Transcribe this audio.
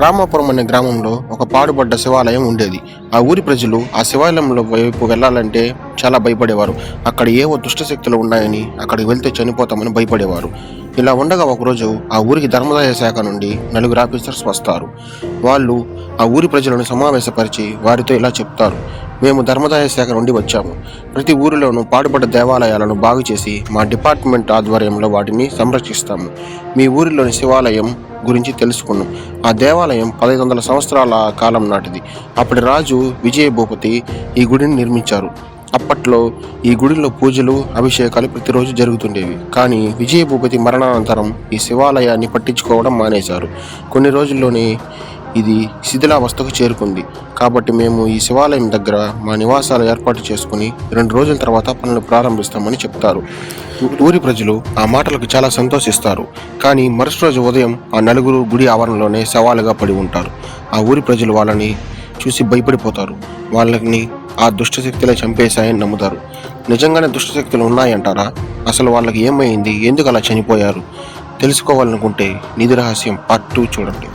రామాపురం అనే గ్రామంలో ఒక పాడుబడ్డ శివాలయం ఉండేది. ఆ ఊరి ప్రజలు ఆ శివాలయంలో వైపు వెళ్ళాలంటే చాలా భయపడేవారు. అక్కడ ఏవో దుష్టశక్తులు ఉన్నాయని అక్కడికి వెళ్తే చనిపోతామని భయపడేవారు. ఇలా ఉండగా ఒకరోజు ఆ ఊరికి ధర్మదాయ శాఖ నుండి నలుగురు ఆఫీసర్స్ వస్తారు. వాళ్ళు ఆ ఊరి ప్రజలను సమావేశపరిచి వారితో ఇలా చెప్తారు. మేము ధర్మదాయ శాఖ నుండి వచ్చాము. ప్రతి ఊరిలోనూ పాడుపడ్డ దేవాలయాలను బాగు చేసి మా డిపార్ట్మెంట్ ఆధ్వర్యంలో వాటిని సంరక్షిస్తాము. మీ ఊరిలోని శివాలయం గురించి తెలుసుకున్నాం. ఆ దేవాలయం పదహైదు వందల సంవత్సరాల కాలం నాటిది. అప్పటి రాజు విజయ భూపతి ఈ గుడిని నిర్మించారు. అప్పట్లో ఈ గుడిలో పూజలు అభిషేకాలు ప్రతిరోజు జరుగుతుండేవి. కానీ విజయ భూపతి మరణానంతరం ఈ శివాలయాన్ని పట్టించుకోవడం మానేశారు. కొన్ని రోజుల్లోనే ఇది శిథిలావస్థకు చేరుకుంది. కాబట్టి మేము ఈ శివాలయం దగ్గర మా నివాసాలు ఏర్పాటు చేసుకుని రెండు రోజుల తర్వాత పనులు ప్రారంభిస్తామని చెప్తారు. ఊరి ప్రజలు ఆ మాటలకు చాలా సంతోషిస్తారు. కానీ మరుసటి రోజు ఉదయం ఆ నలుగురు గుడి ఆవరణలోనే సవాలుగా పడి ఉంటారు. ఆ ఊరి ప్రజలు వాళ్ళని చూసి భయపడిపోతారు. వాళ్ళని ఆ దుష్టశక్తులే చంపేశాయని నమ్ముతారు. నిజంగానే దుష్టశక్తులు ఉన్నాయంటారా? అసలు వాళ్ళకి ఏమైంది? ఎందుకు అలా చనిపోయారు? తెలుసుకోవాలనుకుంటే నిధి రహస్యం పార్ట్ టూ చూడండి.